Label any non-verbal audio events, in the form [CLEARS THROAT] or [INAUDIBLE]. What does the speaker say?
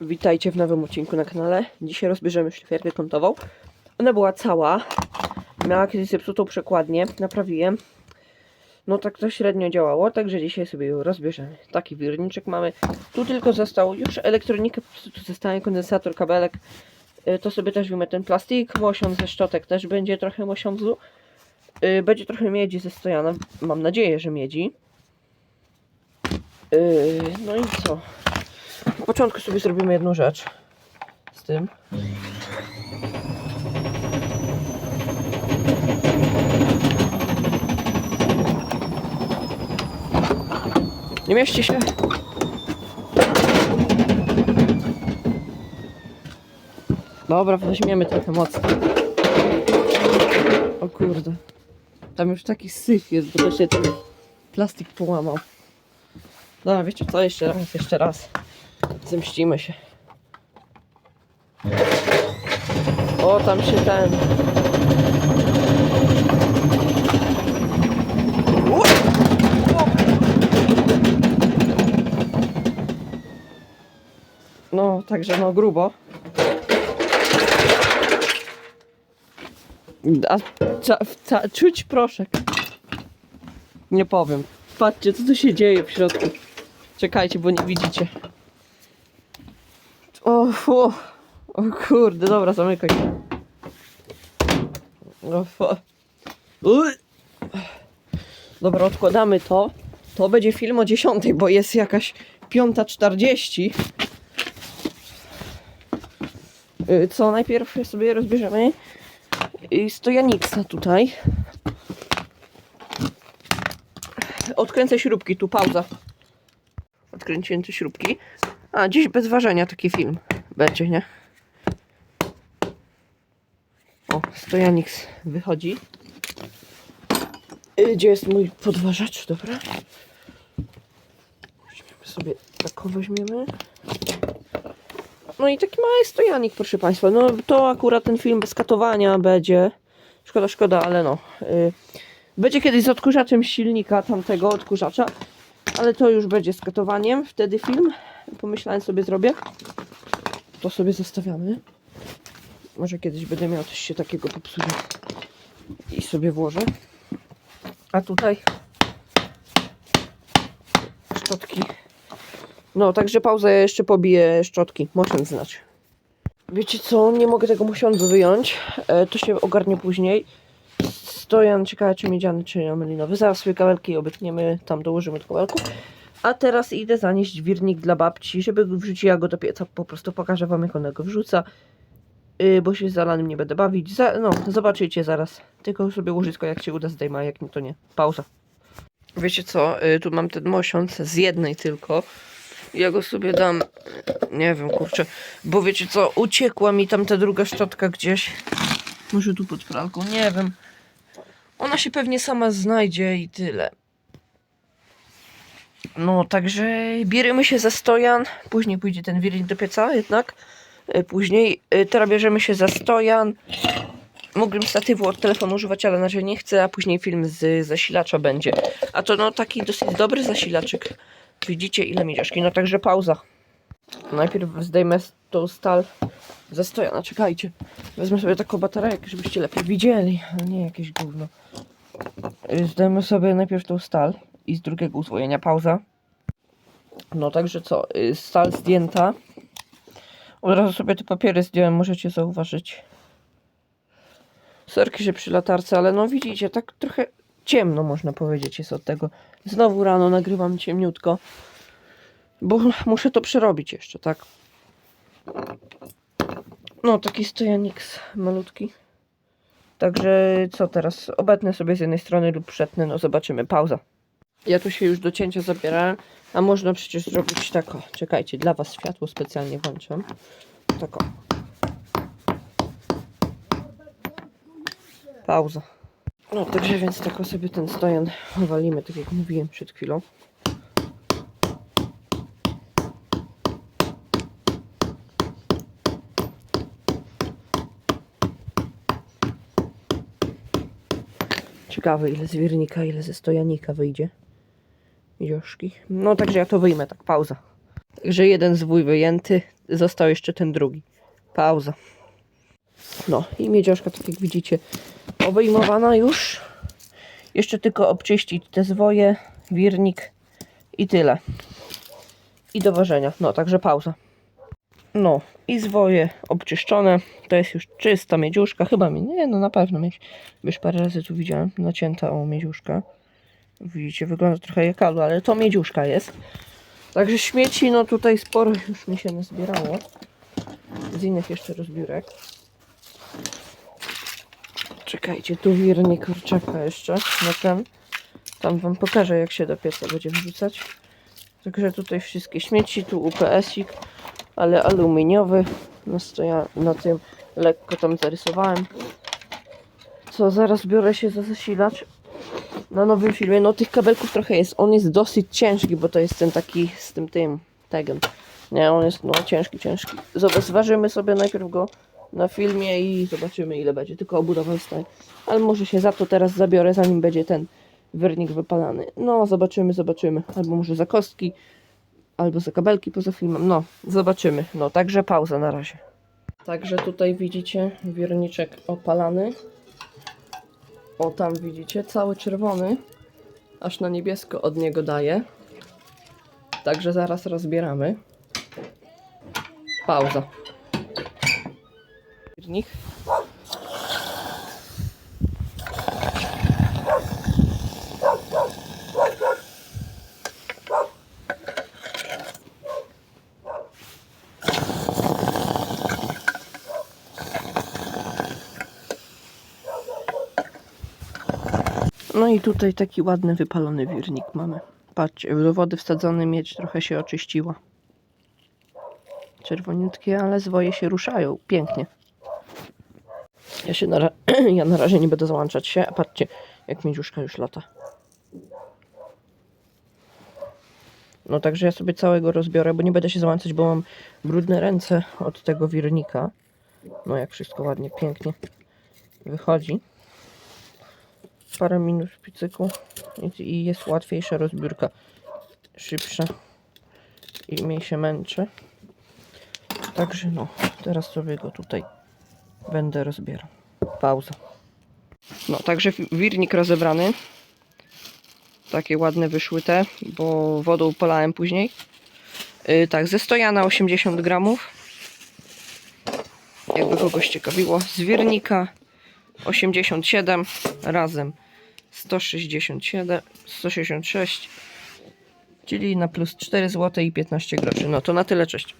Witajcie w nowym odcinku na kanale. Dzisiaj rozbierzemy szlifierkę kątową. Ona była cała. Miała kiedyś zepsutą przekładnię. Naprawiłem. No tak to średnio działało, także dzisiaj sobie ją rozbierzemy. Taki wirniczek mamy. Tu tylko został już prostu tu zostaje kondensator, kabelek. Y, To sobie też wyjmę ten plastik. Mosiądz ze szczotek też będzie trochę mosiądzu. Y, Będzie trochę miedzi ze stojana. Mam nadzieję, że miedzi. Y, No i co? Na początku sobie zrobimy jedną rzecz z tym. Nie mieści się. Dobra, weźmiemy trochę mocno. O kurde. Tam już taki syf jest, bo to się ten plastik połamał. Dobra, wiecie co? Jeszcze raz, jeszcze raz. Zemścimy się. O, tam się ten. No, także no grubo. A ca, ca, czuć proszek. Nie powiem. Patrzcie, co tu się dzieje w środku. Czekajcie, bo nie widzicie. O, fu. o kurde, dobra, zamykaj. O. Uj. Dobra, odkładamy to. To będzie film o 10, bo jest jakaś 5.40. Y, Co najpierw sobie rozbierzemy y, stojaniksa tutaj. Odkręcę śrubki, tu pauza. Odkręciłem te śrubki. A, dziś bez ważenia taki film będzie, nie? O, stojanix wychodzi. Y, Gdzie jest mój podważacz? Dobra. Weźmiemy sobie taką weźmiemy. No i taki mały stojanik, proszę Państwa. No to akurat ten film bez katowania będzie. Szkoda, szkoda, ale no. Y, będzie kiedyś z odkurzaczem silnika tamtego odkurzacza, ale to już będzie z katowaniem. Wtedy film. Pomyślałem sobie zrobię. To sobie zostawiamy. Może kiedyś będę miał coś się takiego popsuje. I sobie włożę. A tutaj szczotki. No, także pauzę jeszcze pobiję szczotki. Mosiądz znać. Wiecie co? Nie mogę tego mosiądzu wyjąć. E, to się ogarnie później. Stojan, ciekawe czy miedziany, czy melinowy. Zaraz sobie kabelki obetniemy, tam dołożymy do kabelku. A teraz idę zanieść wirnik dla babci, żeby wrzuciła go do pieca. Po prostu pokażę wam, jak ona go wrzuca. Yy, bo się z zalanym nie będę bawić. Za, no, zobaczycie zaraz. Tylko sobie łożysko, jak się uda, zdejmę, a jak nie, to nie. Pauza. Wiecie co? Yy, tu mam ten mosiąc z jednej tylko. Ja go sobie dam. Nie wiem, kurczę. Bo wiecie co? Uciekła mi tam ta druga szczotka gdzieś. Może tu pod pralką, nie wiem. Ona się pewnie sama znajdzie i tyle. No, także bierzemy się za stojan. Później pójdzie ten wirnik do pieca jednak. E, Później e, teraz bierzemy się za stojan. Mógłbym statywu od telefonu używać, ale na razie nie chcę, a później film z zasilacza będzie. A to no taki dosyć dobry zasilaczek. Widzicie ile miedziaszki, no także pauza. Najpierw zdejmę tą stal ze stojana, czekajcie. Wezmę sobie taką baterejkę, żebyście lepiej widzieli, a nie jakieś gówno. Zdejmę sobie najpierw tą stal i z drugiego uzwojenia pauza. No także co, y, stal zdjęta. Od razu sobie te papiery zdjąłem, możecie zauważyć. Sorki, że przy latarce, ale no widzicie, tak trochę ciemno można powiedzieć jest od tego. Znowu rano nagrywam ciemniutko, bo muszę to przerobić jeszcze, tak? No, taki stojanik malutki. Także co teraz? Obetnę sobie z jednej strony lub przetnę, no zobaczymy. Pauza. Ja tu się już do cięcia zabierałem, a można przecież zrobić tak o. Czekajcie, dla was światło specjalnie włączam. Tak o. Pauza. No, także więc tak sobie ten stojan walimy, tak jak mówiłem przed chwilą. Ciekawe ile z wirnika, ile ze stojanika wyjdzie. Joszki. No także ja to wyjmę, tak pauza. Także jeden zwój wyjęty, został jeszcze ten drugi. Pauza. No i miedzioszka, tak jak widzicie, obejmowana już. Jeszcze tylko obczyścić te zwoje, wirnik i tyle. I do ważenia. No, także pauza. No i zwoje obczyszczone. To jest już czysta miedziuszka. Chyba mi, nie no na pewno. Już parę razy tu widziałem nacięta o miedziuszka. Widzicie, wygląda trochę jak alu, ale to miedziuszka jest. Także śmieci, no tutaj sporo już mi się nazbierało. Z innych jeszcze rozbiórek. Czekajcie, tu wirnik kurczaka jeszcze na ten. Tam wam pokażę jak się do pieca będzie wrzucać. Także tutaj wszystkie śmieci, tu UPS-ik, ale aluminiowy. Na, stoja, na tym lekko tam zarysowałem. Co, zaraz biorę się za zasilacz na nowym filmie. No tych kabelków trochę jest. On jest dosyć ciężki, bo to jest ten taki z tym tym tegen. Nie, on jest no ciężki, ciężki. Zobacz, zważymy sobie najpierw go na filmie i zobaczymy ile będzie. Tylko obudowa staje. Ale może się za to teraz zabiorę, zanim będzie ten wernik wypalany. No, zobaczymy, zobaczymy. Albo może za kostki, albo za kabelki poza filmem. No, zobaczymy. No, także pauza na razie. Także tutaj widzicie wierniczek opalany. O, tam widzicie, cały czerwony. Aż na niebiesko od niego daje. Także zaraz rozbieramy. Pauza. Wiernik. No i tutaj taki ładny, wypalony wirnik mamy. Patrzcie, do wody wsadzony miedź trochę się oczyściła. Czerwoniutkie, ale zwoje się ruszają. Pięknie. Ja się na, [CLEARS THROAT] ja na razie nie będę załączać się. Patrzcie, jak miedziuszka już lata. No także ja sobie całego rozbiorę, bo nie będę się załączać, bo mam brudne ręce od tego wirnika. No jak wszystko ładnie, pięknie wychodzi parę minut w picyku i- jest łatwiejsza rozbiórka, szybsza i mniej się męczy. Także no, teraz sobie go tutaj będę rozbierał. Pauza. No, także wi- wirnik rozebrany. Takie ładne wyszły te, bo wodą polałem później. Yy, tak, ze stojana 80 gramów. Jakby kogoś ciekawiło. Z wirnika 87 razem 167, 166, czyli na plus 4 zł i 15 groszy. No to na tyle, cześć.